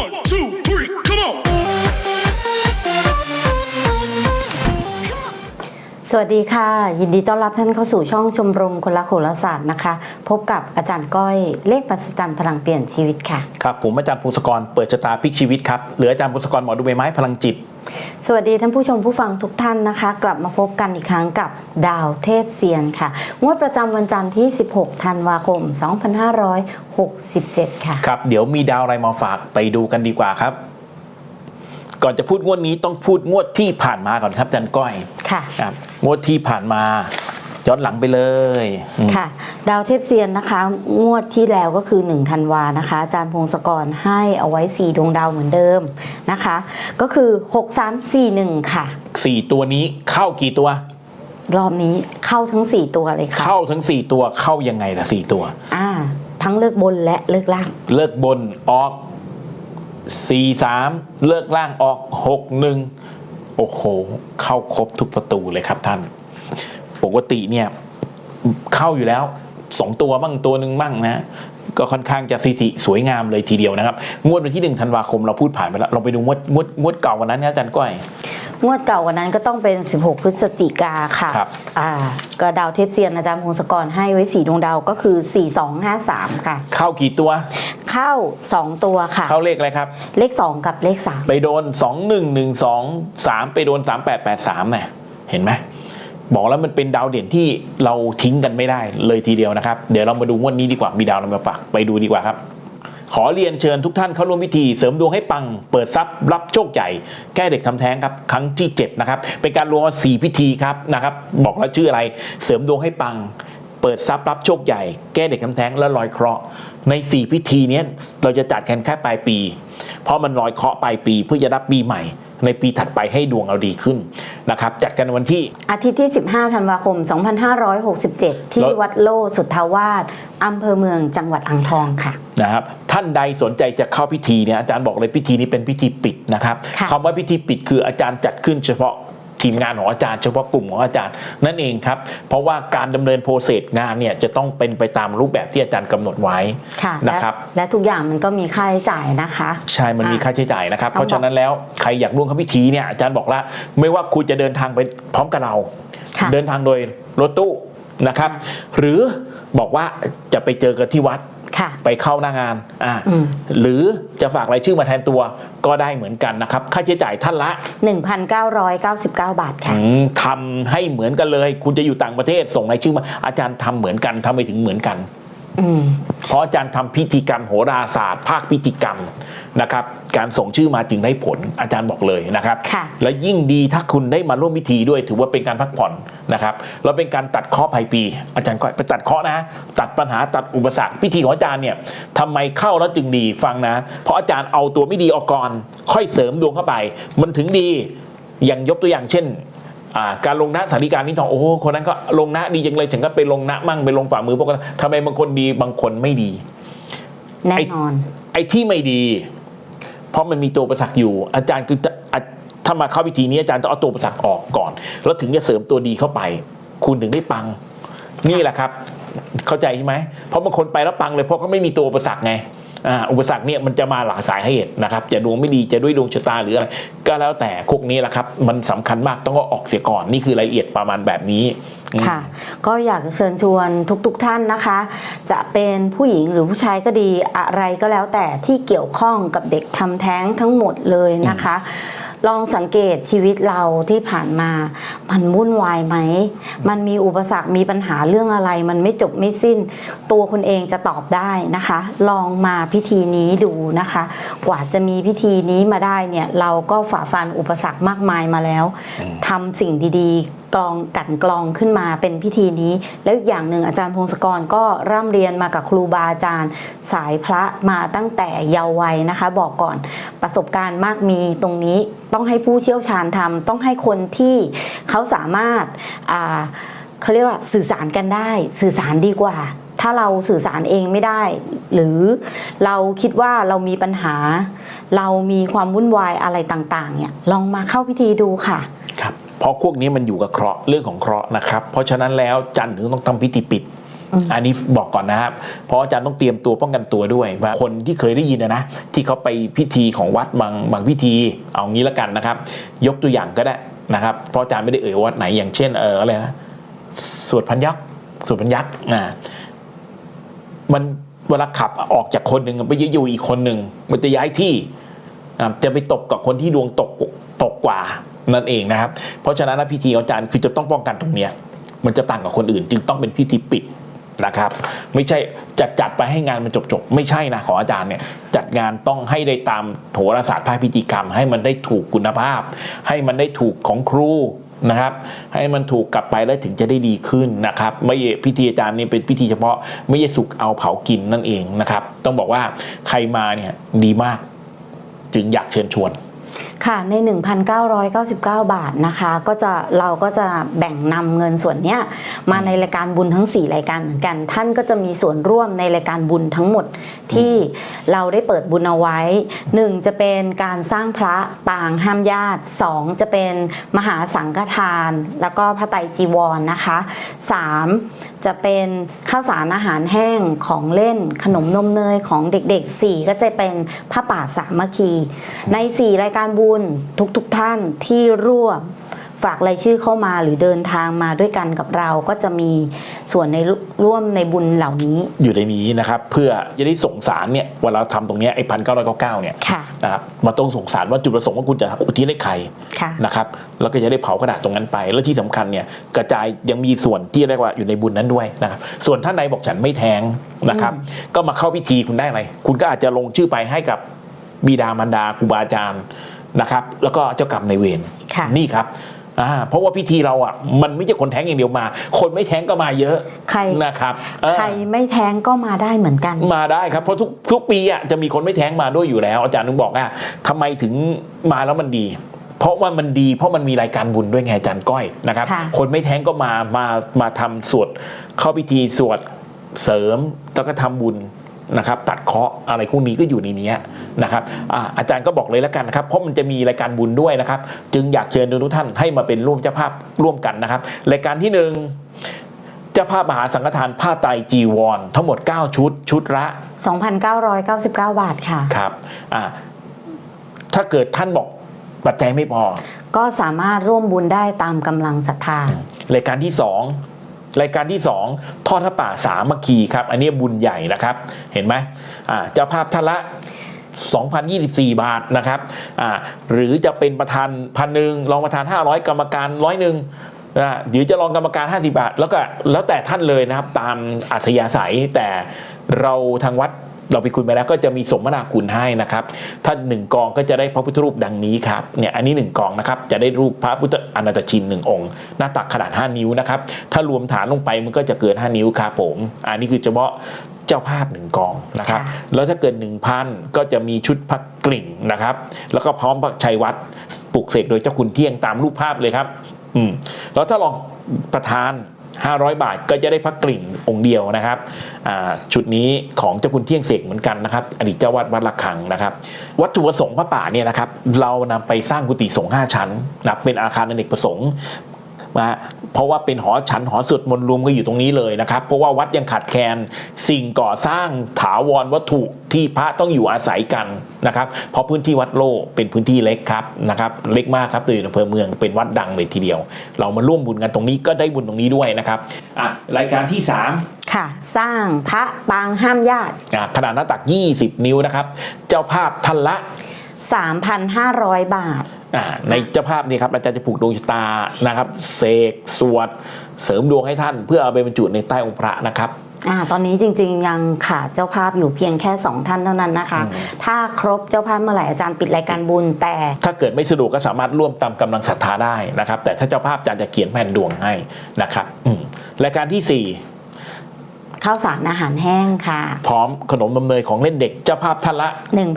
One, two, สวัสดีค่ะ ยินดีต้อนรับท่านเข้าสู่ช่องชมรมคนละโหราศาสตร์นะคะ พบกับอาจารย์ก้อยเลขปัสจันพลังเปลี่ยนชีวิตค่ะ ครับผมอาจารย์พงศกรเปิดชะตาพลิกชีวิตครับหรืออาจารย์พงศกรหมอดูใบไม้พลังจิต สวัสดีท่านผู้ชมผู้ฟังทุกท่านนะคะ กลับมาพบกันอีกครั้งกับดาวเทพเซียนค่ะงวดประจำวันจันทร์ที่ 16 ธันวาคม 2567 ค่ะ ครับเดี๋ยวมีดาวอะไรมาฝากไปดูกันดีกว่าครับ ก่อนจะพูดงวดนี้ต้องพูดงวดที่ผ่านมาก่อนครับอาจารย์ก้อยค่ะ ครับ งวดที่ผ่านมาย้อนหลังไปเลยอืมค่ะ ดาวเทพเซียนนะคะ งวดที่แล้วก็คือ1ธันวานะคะ อาจารย์พงศกรให้เอาไว้ 4 ดวงดาวเหมือนเดิมนะคะ ก็คือ 6341 ค่ะสี่ตัวนี้เข้ากี่ตัว รอบนี้เข้าทั้ง 4 ตัวเลยค่ะ เข้าทั้งสี่ตัวเข้ายังไงล่ะสี่ตัว อ่า ทั้งเลิกบนและเลิกล่าง เลิกบนออกสี่สามเลิกล่างออกหกหนึ่ง โอ้โห เข้าครบทุกประตูเลยครับท่าน ปกติเนี่ยเข้าอยู่แล้วสองตัวบ้างตัวหนึ่งบ้างนะก็ค่อนข้างจะสิติสวยงามเลยทีเดียวนะครับ งวดวันที่หนึ่งธันวาคมเราพูดผ่านไปแล้ว เราไปดูงวดงวดงวดเก่าวันนั้นนะอาจารย์ก้อย งวดเก่ากว่านั้นก็ต้องเป็น 16 พฤศจิกาค่ะครับ อ่าก็ดาวเทพเซียนอาจารย์พงศกรให้ไว้4ดวงดาวก็คือ 4253 ค่ะ เข้ากี่ตัว เข้า 2 ตัวค่ะ เข้าเลขอะไรครับ เลข 2 กับเลขไปโดนสองหนึ่งหนึ่งสองสามไปโดนสามแปดแปดสามเนี่ยเห็นไหมบอกแล้วมันเป็นดาวเด่นที่เราทิ้งกันไม่ได้เลยทีเดียวนะครับ เดี๋ยวเรามาดูงวดนี้ดีกว่ามีดาวอะไรมาฝากไปดูดีกว่าครับ ขอเรียนเชิญทุกท่านเข้าร่วมพิธีเสริมดวงให้ปัง เปิดทรัพย์รับโชคใหญ่แก้เด็กทำแท้งครับ ครั้งที่7นะครับเป็นการรวมสี่พิธีครับนะครับ บอกแล้วชื่ออะไร เสริมดวงให้ปัง เปิดทรัพย์รับโชคใหญ่ แก้เด็กทำแท้งและลอยเคราะห์ใน 4 พิธีนี้เราจะจัดกันแค่ปลายปี เพราะมันลอยเคราะห์ปลายปีเพื่อจะรับปีใหม่ ในปีถัดไปให้ดวงเราดีขึ้นนะครับจัดกันวันที่3อาทิตย์ที่ 15 ธันวาคม 2567 ที่แล้ววัดโลสุทธาวาสอำเภอเมืองจังหวัดอ่างทองค่ะนะครับท่านใดสนใจจะเข้าพิธีเนี่ยอาจารย์บอกเลยพิธีนี้เป็นพิธีปิดนะครับค่ะคำว่าพิธีปิดคืออาจารย์จัดขึ้นเฉพาะ ทีมงานของอาจารย์เฉพาะกลุ่มของอาจารย์นั่นเองครับ เพราะว่าการดำเนินโปรเซสงานเนี่ยจะต้องเป็นไปตามรูปแบบที่อาจารย์กำหนดไว้ค่ะนะและครับและทุกอย่างมันก็มีค่าใช้จ่ายนะคะ ใช่มันมีอะค่าใช้จ่ายนะครับต้องเพราะฉะนั้นแล้วใครอยากร่วมเข้าพิธีเนี่ยอาจารย์บอกแล้วไม่ว่าคุณจะเดินทางไปพร้อมกับเราค่ะเดินทางโดยรถตู้นะครับ หรือบอกว่าจะไปเจอกันที่วัดค่ะ ไปเข้าหน้างานอ่าอืมหรือจะฝากรายชื่อมาแทนตัวก็ได้เหมือนกันนะครับ ค่าใช้จ่ายท่านละ 1,999 บาทค่ะอืมทำให้เหมือนกันเลย คุณจะอยู่ต่างประเทศส่งรายชื่อมาอาจารย์ทำเหมือนกันทำไปถึงเหมือนกันอืม เพราะอาจารย์ทำพิธีกรรมโหราศาสตร์ ภาคพิธีกรรมนะครับ การส่งชื่อมาจึงได้ผลอาจารย์บอกเลยนะครับค่ะและยิ่งดีถ้าคุณได้มาร่วมพิธีด้วย ถือว่าเป็นการพักผ่อนนะครับแล้วเป็นการตัดข้อภัยปี อาจารย์ก็ไปตัดข้อนะ ตัดปัญหาตัดอุปสรรคพิธีของอาจารย์เนี่ยทำไมเข้าแล้วจึงดีฟังนะ เพราะอาจารย์เอาตัวไม่ดีออกก่อนค่อยเสริมดวงเข้าไป มันถึงดีอย่างยกตัวอย่างเช่นอ่า การลงหน้าสาริการนิ้ทองโอ้โหคนนั้นก็ลงหน้าดีจังเลยฉันก็ไปลงหน้ามั่งไปลงฝ่ามือพวกนั้นทำไมบางคนดีบางคนไม่ดีแน่นอนไอ้ที่ไม่ดี เพราะมันมีตัวอุประสักอยู่ อาจารย์คือจะอะถ้ามาเข้าพิธีนี้อาจารย์ต้องเอาตัวอุประสักออกก่อน แล้วถึงจะเสริมตัวดีเข้าไป คุณถึงได้ปัง นี่แหละครับ เข้าใจใช่ไหมเพราะบางคนไปแล้วปังเลยเพราะเขาไม่มีตัวอุปสรรคไง อุปสรรคเนี่ยมันจะมาหลากสายเหตุนะครับ จะดวงไม่ดีจะด้วยดวงชะตาหรืออะไร ก็แล้วแต่พวกนี้แหละครับ มันสำคัญมากต้องเอออกเสียก่อนนี่คือรายละเอียดประมาณแบบนี้ค่ะก็อยากเชิญชวนทุกๆทท่านนะคะ จะเป็นผู้หญิงหรือผู้ชายก็ดีอะไรก็แล้วแต่ที่เกี่ยวข้องกับเด็กทำแท้งทั้งหมดเลยนะคะ ลองสังเกตชีวิตเราที่ผ่านมา มันวุ่นวายไหม มันมีอุปสรรคมีปัญหาเรื่องอะไร มันไม่จบไม่สิ้น ตัวคุณเองจะตอบได้นะคะ ลองมาพิธีนี้ดูนะคะ กว่าจะมีพิธีนี้มาได้เนี่ย เราก็ฝ่าฟันอุปสรรคมากมายมาแล้วทำสิ่งดีๆ กลองกันกลองขึ้นมาเป็นพิธีนี้ แล้วอย่างหนึ่งอาจารย์พงศกรก็ร่ำเรียนมากับครูบาอาจารย์ สายพระมาตั้งแต่เยาว์วัยนะคะ บอกก่อนประสบการณ์มากมีตรงนี้ต้องให้ผู้เชี่ยวชาญทำต้องให้คนที่เขาสามารถาเขาเรียกว่าสื่อสารกันได้สื่อสารดีกว่า ถ้าเราสื่อสารเองไม่ได้ หรือเราคิดว่าเรามีปัญหา เรามีความวุ่นวายอะไรต่างๆเนี่ยลองมาเข้าพิธีดูค่ะ เพราะพวกนี้มันอยู่กับเคราะห์เรื่องของเคราะห์นะครับเพราะฉะนั้นแล้วจันทร์ถึงต้องทำพิธีปิดอันนี้บอกก่อนนะครับ เพราะอาจารย์ต้องเตรียมตัวป้องกันตัวด้วยว่าคนที่เคยได้ยินนะนะ ที่เขาไปพิธีของวัดบางบางพิธี เอางี้ละกันนะครับ ยกตัวอย่างก็ได้นะครับ เพราะอาจารย์ไม่ได้เอ่ยวัดไหนอย่างเช่นเอออะไรนะสวดพันยักษ์สวดพันยักษ์อ่ามันเวลาขับออกจากคนหนึ่งไปอยู่อีกคนหนึ่งมันจะย้ายที่อ่าจะไปตกกับคนที่ดวงตกตกกว่า นั่นเองนะครับเพราะฉะนั้นพิธีอาจารย์คือจะต้องป้องกันตรงเนี้ยมันจะต่างกับคนอื่น จึงต้องเป็นพิธีปิดนะครับไม่ใช่จัดจัดไปให้งานมันจบจบไม่ใช่นะของอาจารย์เนี่ยจัดงานต้องให้ได้ตามโหราศาสตร์ภาคพิธีกรรม ให้มันได้ถูกคุณภาพ ให้มันได้ถูกของครูนะครับ ให้มันถูกกลับไปแล้วถึงจะได้ดีขึ้นนะครับไม่พิธีอาจารย์นี่เป็นพิธีเฉพาะไม่ใช่สุกเอาเผากินนั่นเองนะครับ ต้องบอกว่าใครมาเนี่ยดีมาก จึงอยากเชิญชวน ค่ะใน 1,999 บาทนะคะ ก็จะเราก็จะแบ่งนำเงินส่วนเนี้ยมาในรายการบุญทั้ง 4 รายการเหมือนกัน ท่านก็จะมีส่วนร่วมในรายการบุญทั้งหมดที่เราได้เปิดบุญเอาไว้ 1 จะเป็นการสร้างพระปางห้ามญาติ 2 จะเป็นมหาสังฆทาน แล้วก็พระไตรจีวรนนะคะ 3 จะเป็นข้าวสารอาหารแห้งของเล่นขนมนมเนยของเด็กๆ 4 ก็จะเป็นผ้าป่าสามัคคี ใน 4 รายการบุญทุกๆทท่านที่ร่วมฝากรายชื่อเข้ามาหรือเดินทางมาด้วยกันกับเราก็จะมีส่วนในร่วมในบุญเหล่านี้ อยู่ในนี้นะครับเพื่อจะได้ส่งสารเนี่ยเวลาเราทำตรงเนี้ยไอ้พันเก้าร้อยเก้าเก้าเนี่ยค่ะนะครับมาต้องส่งสารว่าจุดประสงค์ว่าคุณจะอุทิศให้ใครค่ะนะครับแล้วก็จะได้เผากระดาษตรงนั้นไป แล้วที่สำคัญเนี่ยกระจายยังมีส่วนที่เรียกว่าอยู่ในบุญนั้นด้วยนะครับส่วนท่านใดบอกฉันไม่แท้งนะครับ ก็มาเข้าพิธีคุณได้อะไรคุณก็อาจจะลงชื่อไปให้กับบิดามารดาครูบาอาจารย์ นะครับ แล้วก็เจ้ากรรมในายเวรค่ะนี่ครับอ่าเพราะว่าพิธีเราอะมันไม่ใช่คนแท้งอย่างเดียวมา คนไม่แท้งก็มาเยอะใครนะครับเออใครไม่แท้งก็มาได้เหมือนกัน มาได้ครับเพราะทุกทุกปีอะจะมีคนไม่แท้งมาด้วยอยู่แล้ว อาจารย์นึงบอกว่าทำไมถึงมาแล้วมันดี เพราะว่ามันดี เพราะมันมีรายการบุญด้วยไงอาจารย์ก้อยนะครับค่ะคนไม่แท้งก็มามามาทำสวดเข้าพิธีสวดเสริมแล้วก็ทำบุญ นะครับตัดเคราะห์อะไรพวกนี้ก็อยู่ในเนี้ยนะครับอาอาจารย์ก็บอกเลยแล้วกันนะครับเพราะมันจะมีรายการบุญด้วยนะครับ จึงอยากเชิญทุกท่านให้มาเป็นร่วมเจ้าภาพร่วมกันนะครับรายการที่หนึ่งเจ้าภาพมหาสังฆทานผ้าไตรจีวร ทั้งหมด 9 ชุด ชุดละ 2,999 บาทค่ะ ครับอ่าถ้าเกิดท่านบอกปัจจัยไม่พอ ก็สามารถร่วมบุญได้ตามกำลังศรัทธารายการที่สอง รายการที่สองทอดพระป่าสามัคคีครับ อันนี้บุญใหญ่นะครับ เห็นไหมอ่าเจ้าภาพท่านละ 2,024 บาทนะครับอ่าหรือจะเป็นประธานพันหนึ่งรองประธาน 500 กรรมการร้อยหนึ่งนะหรือจะรองกรรมการ 50 บาท แล้วก็แล้วแต่ท่านเลยนะครับ ตามอัธยาศัยแต่เราทางวัด เราไปคุยมาแล้วก็จะมีสมนาคุณให้นะครับ ถ้าหนึ่งกองก็จะได้พระพุทธรูปดังนี้ครับเนี่ยอันนี้หนึ่งกองนะครับจะได้รูปพระพุทธอนันตชินหนึ่งองค์ หน้าตักขนาด 5 นิ้วนะครับ ถ้ารวมฐานลงไปมันก็จะเกิน 5 นิ้วครับผม อันนี้คือเฉพาะเจ้าภาพหนึ่งกองนะครับค่ะแล้วถ้าเกิด1,000 ก็จะมีชุดพักกลิ่งนะครับ แล้วก็พร้อมพระชัยวัดปลุกเสกโดยเจ้าคุณเที่ยงตามรูปภาพเลยครับ อืม แล้วถ้าลองประธาน 500 บาทก็จะได้พระกลิ่งองค์เดียวนะครับชุดนี้ของเจ้าคุณเที่ยงเสกเหมือนกันนะครับ อดีตเจ้าวัดวัดละคังนะครับ วัตถุประสงค์พระป่าเนี่ยนะครับ เรานำไปสร้างกุฏิสงฆ์5ชั้นนะเป็นอาคารอเนกประสงค์ นะเพราะว่าเป็นหอฉันหอสวดมนต์รวมก็อยู่ตรงนี้เลยนะครับเพราะว่าวัดยังขาดแคลนสิ่งก่อสร้างถาวรวัตถุที่พระต้องอยู่อาศัยกันนะครับเพราะพื้นที่วัดโลเป็นพื้นที่เล็กครับนะครับเล็กมากครับตื่นอำเภอเมืองเป็นวัดดังเลยทีเดียว เรามาร่วมบุญกันตรงนี้ก็ได้บุญตรงนี้ด้วยนะครับอะรายการที่ 3ค่ะสร้างพระปางห้ามญาติอะขนาดหน้าตัก 20 นิ้วนะครับ เจ้าภาพท่านละ 3,500 บาทอ่า ในเจ้าภาพนี่ครับอาจารย์จะผูกดวงชะตานะครับเสกสวดเสริมดวงให้ท่าน เพื่อเอาไปบรรจุในใต้องค์พระนะครับอ่าตอนนี้จริง ๆ ยังขาดเจ้าภาพอยู่เพียงแค่ 2 ท่านเท่านั้นนะคะ ถ้าครบเจ้าภาพเมื่อไหร่อาจารย์ปิดรายการบุญแต่ ถ้าเกิดไม่สะดวกก็สามารถร่วมตามกำลังศรัทธาได้นะครับ แต่ถ้าเจ้าภาพอาจารย์จะเขียนแผ่นดวงให้นะครับอืมรายการที่ ข้าวสารอาหารแห้งค่ะ4พร้อมขนมนมเนยของเล่นเด็กเจ้าภาพท่านละ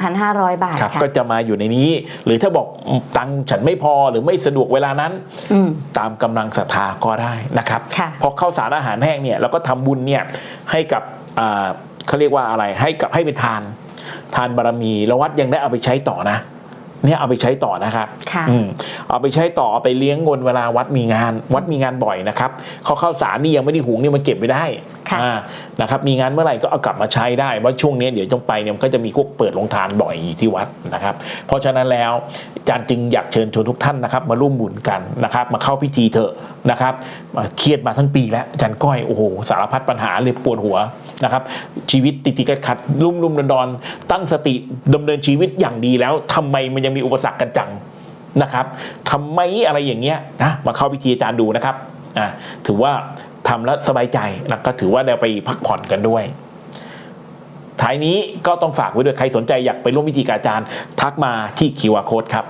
1,500 บาทครับค่ะก็จะมาอยู่ในนี้ หรือถ้าบอกอืมตังค์ฉันไม่พอหรือไม่สะดวกเวลานั้นอืมตามกำลังศรัทธาก็ได้นะครับค่ะเพราะข้าวสารอาหารแห้งเนี่ยเราก็ทำบุญเนี่ยให้กับอ่าเขาเรียกว่าอะไรให้กับให้เป็นทาน ทานบารมีแล้ววัดยังได้เอาไปใช้ต่อนะ เนี่ยเอาไปใช้ต่อนะครับค่ะอืมเอาไปใช้ต่อเอาไปเลี้ยงวนเวลาวัดมีงาน วัดมีงานบ่อยนะครับเขาเข้าสารนี่ยังไม่ได้หุงนี่มันเก็บไม่ได้ค่ะอ่านะครับมีงานเมื่อไหร่ก็เอากลับมาใช้ได้ว่าช่วงนี้เดี๋ยวจงไปเนี่ยมันก็จะมีพวกเปิดโรงทานบ่อยที่วัดนะครับ เพราะฉะนั้นแล้วอาจารย์จึงอยากเชิญชวนทุกท่านนะครับ มาร่วมบุญกันนะครับมาเข้าพิธีเถอะนะครับมาเครียดมาทั้งปีแล้วอาจารย์ก้อยโอ้โหสารพัดปัญหาเลยปวดหัวนะครับชีวิตติดติดๆขัดๆรุ่มรุ่มดอนดอนๆตั้งสติดำเนินชีวิตอย่างดีแล้วทำไมมันยังมีอุปสรรคกันจังนะครับทำไมอะไรอย่างเงี้ยนะมาเข้าพิธีอาจารย์ดูนะครับอ่าถือว่าทำแล้วสบายใจแล้วก็ถือว่าได้ไปพักผ่อนกันด้วยท้ายนี้ก็ต้องฝากไว้ด้วยใครสนใจอยากไปร่วมพิธีกับอาจารย์ ทักมาที่ QR Code ครับ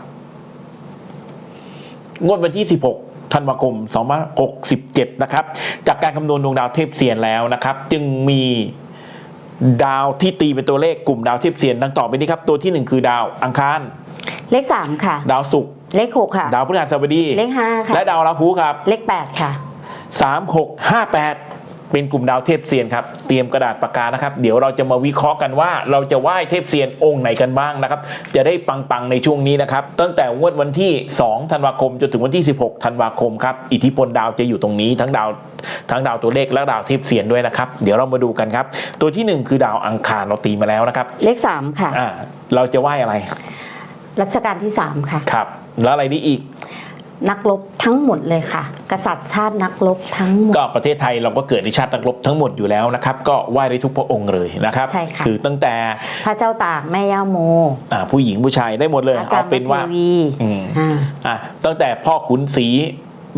งวดวันที่ 16ธันวาคม2567 นะครับ จากการคำนวณดวงดาวเทพเซียนแล้วนะครับ จึงมี ดาวที่ตีเป็นตัวเลขกลุ่มดาวเทพเซียนดังต่อไปนี้ครับ ตัวทีหนึ่1 คือดาวอังคาร เลขสามค่ะ ดาวศุกร์เลขหกค่ะ ดาวพฤหัสบดี เลขห้าค่ะ และดาวราหูครับ เลขแปดค่ะ 3 6 5 8 เป็นกลุ่มดาวเทพเซียนครับ เตรียมกระดาษปากกานะครับ เดี๋ยวเราจะมาวิเคราะห์กันว่า เราจะไหว้เทพเซียนองค์ไหนกันบ้างนะครับ จะได้ปังๆในช่วงนี้นะครับ ตั้งแต่งวดวันที่ 2 ธันวาคมจนถึงวันที่ 16 ธันวาคมครับ อิทธิพลดาวจะอยู่ตรงนี้ทั้งดาวทั้งดาวตัวเลขและดาวเทพเซียนด้วยนะครับ เดี๋ยวเรามาดูกันครับ ตัวทีหนึ่1 คือดาวอังคารเราตีมาแล้วนะครับ เลขสามค่ะ อ่า เราจะไหว้อะไร รัชกาลที่สามค่ะ ครับ แล้วอะไรนี้อีก นักรบทั้งหมดเลยค่ะ กษัตริย์ชาตินักรบทั้งหมด ก็ประเทศไทยเราก็เกิดในชาตินักรบทั้งหมดอยู่แล้วนะครับ ก็ไหว้ได้ทุกพระองค์เลยนะครับใช่ค่ะคือตั้งแต่พระเจ้าตากแม่ย่าโมอ่าผู้หญิงผู้ชายได้หมดเลยอาจาเอารย์เป็นเทว่าวีอืมอ่าอะตั้งแต่พ่อขุนศรี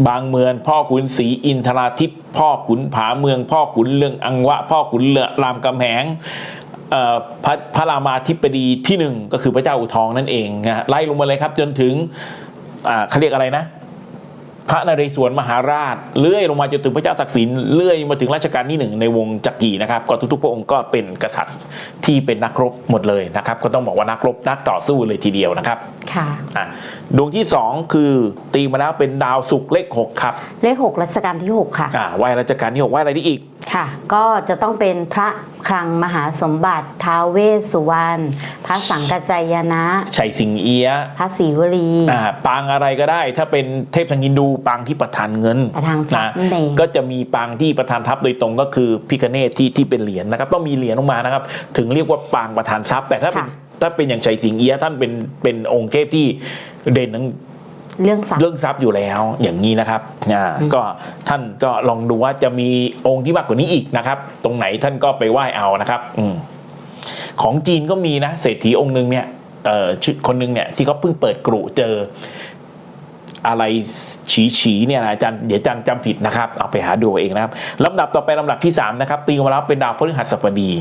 บางเมืองพ่อขุนศรีอินทราทิตพ่อขุนผาเมือง พ่อขุนเรืองอังวะ พ่อขุนเรือรามกำแหงเอ่อพระพระรามาธิบดีที่หนึ่งก็คือพระเจ้าอุทองนั่นเองนะฮะไล่ลงมาเลยครับจนถึงอ่าเขาเรียกอะไรนะ พระนเรศวรมหาราชเลื่อยลงมาจนถึงพระเจ้าตักสินเลื่อยมาถึงรัชกาลที่หนึ่งในวงจักรีนะครับก็ทุกๆ พระองค์ก็เป็นกษัตริย์ที่เป็นนักรบหมดเลยนะครับ ก็ต้องบอกว่านักรบนักต่อสู้เลยทีเดียวนะครับค่ะอะดวงที่ 2 คือตีมาแล้วเป็นดาวศุกร์เลข6ครับ เลขหกรัชกาลที่หกค่ะอ่าไหวรัชกาลที่ 6 ไหวอะไรได้อีก ค่ะก็จะต้องเป็นพระคลังมหาสมบัติท้าวเวสสุวรรณพระสังกัจจายนะชัยสิงเอียะพระศรีวลีอ่าปางอะไรก็ได้ ถ้าเป็นเทพทางฮินดูปางที่ประทานเงินประทานทรัพย์นั่นเองก็จะมีปางที่ประทานทรัพย์โดยตรงก็คือพิคเนตที่ที่เป็นเหรียญนะครับต้องมีเหรียญออกมานะครับ ถึงเรียกว่าปางประทานทรัพย์ แต่ถ้าเป็นค่ะถ้าเป็นอย่างชัยสิงเอียะท่านเป็นเป็นองค์เทพที่เด่นทั้ง เรื่องศักดิ์เรื่องทรัพย์อยู่แล้วอย่างนี้นะครับอ่าก็ท่านก็ลองดูว่าจะมีองค์ที่มากกว่านี้อีกนะครับ ตรงไหนท่านก็ไปไหว้เอานะครับอืมของจีนก็มีนะเศรษฐีองค์หนึ่งเนี่ยเอ่อชื่อคนหนึ่งเนี่ยที่เขาเพิ่งเปิดกรุเจออะไรฉีฉีเนี่ยนะอาจารย์เดี๋ยวอาจารย์จำผิดนะครับ เอาไปหาดูเอาเองนะครับลำดับต่อไปลำดับที่สามนะครับ ตีมาแล้วเป็นดาวพฤหัสบดี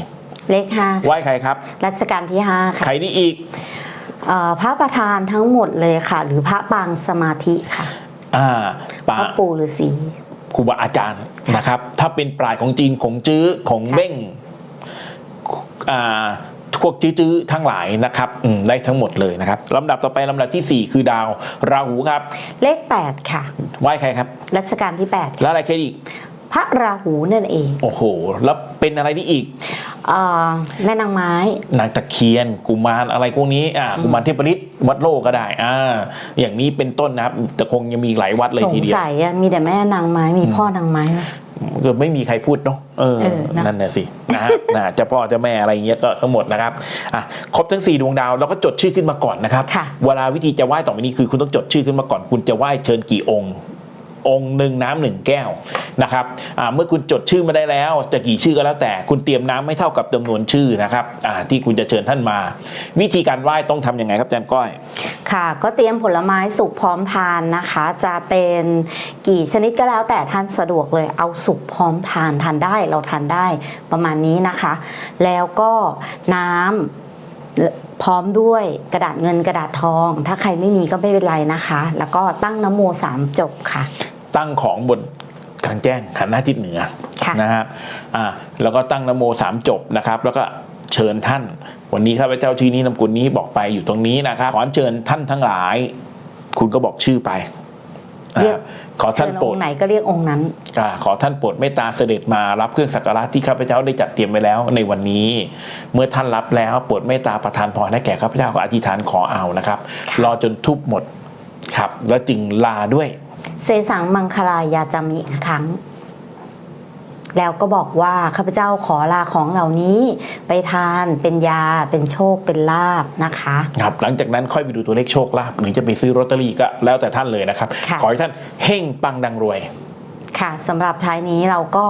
เลขห้าไหว้ใครครับ รัชกาลที่ห้าค่ะ ใครนี่อีกเอ่อ พระประธานทั้งหมดเลยค่ะ หรือพระปางสมาธิค่ะอ่าพปาระปู่ฤาษีครูบาอาจารย์นะครับ ถ้าเป็นปลายของจีนของจื้อของเบ้งอ่าพวกจื้อๆทั้งหลายนะครับอืมได้ทั้งหมดเลยนะครับลำดับต่อไปลำดับทีสี่4 คือดาวราหูครับ เลขแปดค่ะไหว้ใครครับรัชกาลที่แปดแล้วอะไรเคอีกพระราหูนั่นเอง โอ้โห แล้วเป็นอะไรที่อีกเอ่อ แม่นางไม้ นางตะเคียน กุมารอะไรพวกนี้อ่ากุมารเทพฤทธิ์วัดโลกก็ได้อ่าอย่างนี้เป็นต้นนะครับแต่คงยังมีอีกหลายวัดเลยสงทีเดียวสัยอะมีแต่แม่นางไม้มีพ่อนางไม้ไหมก็ไม่มีใครพูดเนาะเออเออนะนั่นน่ะสินะฮะนะเจะพ่อเจะแม่อะไรอย่างเงี้ยก็ทั้งหมดนะครับอะครบทั้ง 4 ดวงดาวเราก็จดชื่อขึ้นมาก่อนนะครับค่ะเวลาวิธีจะไหว้ต่อไปนี้คือคุณต้องจดชื่อขึ้นมาก่อน คุณจะไหว้เชิญกี่องค์ องค์หนึ่งน้ำหนึ่งแก้วนะครับเมื่อคุณจดชื่อมาได้แล้ว จะกี่ชื่อก็แล้วแต่คุณเตรียมน้ำไม่เท่ากับจำนวนชื่อนะครับที่คุณจะเชิญท่านมา วิธีการไหว้ต้องทำยังไงครับอาจารย์ก้อยค่ะก็เตรียมผลไม้สุกพร้อมทานนะคะ จะเป็นกี่ชนิดก็แล้วแต่ท่านสะดวกเลยเอาสุกพร้อมทานทานได้เราทานได้ประมาณนี้นะคะ แล้วก็น้ำพร้อมด้วยกระดาษเงินกระดาษทอง ถ้าใครไม่มีก็ไม่เป็นไรนะคะ แล้วก็ตั้งนโมสามจบค่ะ ตั้งของบนกลางแจ้งหันหน้าทิศเหนือค่ะนะฮะอ่าแล้วก็ตั้งนโมสามจบนะครับ แล้วก็เชิญท่าน วันนี้ข้าพเจ้าชื่อนี้นามกุลนี้บอกไปอยู่ตรงนี้นะครับขอเชิญท่านทั้งหลาย คุณก็บอกชื่อไปเรียกอ่าขอท่านเชิญโปรอดงค์ไหนก็เรียกองค์นั้นอาขอท่านโปรดเมตตาเสด็จมารับเครื่องสักการะที่ข้าพเจ้าได้จัดเตรียมไว้แล้วในวันนี้ เมื่อท่านรับแล้วโปรดเมตตาประทานพรให้แก่ข้าพเจ้าก็อธิษฐานขอเอานะครับ รอจนทุบหมดครับ แล้วจึงลาด้วย เซสังมังคลายาจามิอีกครั้ง แล้วก็บอกว่าข้าพเจ้าขอลาของเหล่านี้ไปทานเป็นยาเป็นโชคเป็นลาบนะคะครับหลังจากนั้นค่อยไปดูตัวเลขโชคลาภหรือจะไปซื้อลอตเตอรี่ก็แล้วแต่ท่านเลยนะครับค่ะขอให้ท่านเฮ่งปังดังรวย ค่ะสำหรับท้ายนี้เราก็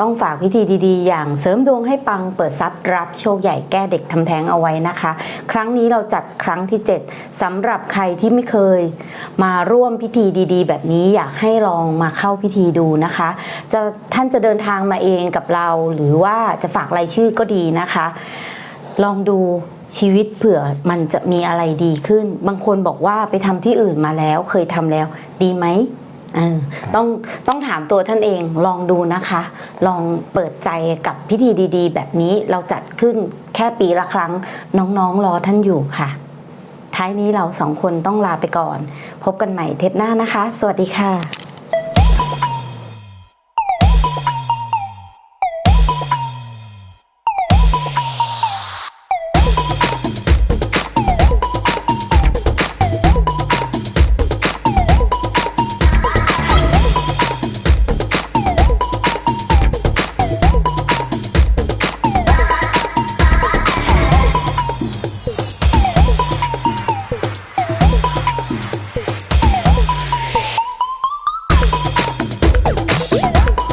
ต้องฝากวิธีดีๆ อย่างเสริมดวงให้ปังเปิดทรัพย์รับโชคใหญ่แก้เด็กทำแท้งเอาไว้นะคะ ครั้งนี้เราจัดครั้งที่ 7สำหรับใครที่ไม่เคย มาร่วมพิธีดีๆ แบบนี้อยากให้ลองมาเข้าพิธีดูนะคะจะท่านจะเดินทางมาเองกับเรา หรือว่าจะฝากรายชื่อก็ดีนะคะ ลองดูชีวิตเผื่อมันจะมีอะไรดีขึ้น บางคนบอกว่าไปทำที่อื่นมาแล้ว เคยทำแล้วดีไหม ต้องต้องถามตัวท่านเองลองดูนะคะ ลองเปิดใจกับพิธีดีๆ แบบนี้เราจัดขึ้นแค่ปีละครั้งน้องๆรอท่านอยู่ค่ะ ท้ายนี้เราสองคนต้องลาไปก่อน พบกันใหม่เทปหน้านะคะ สวัสดีค่ะ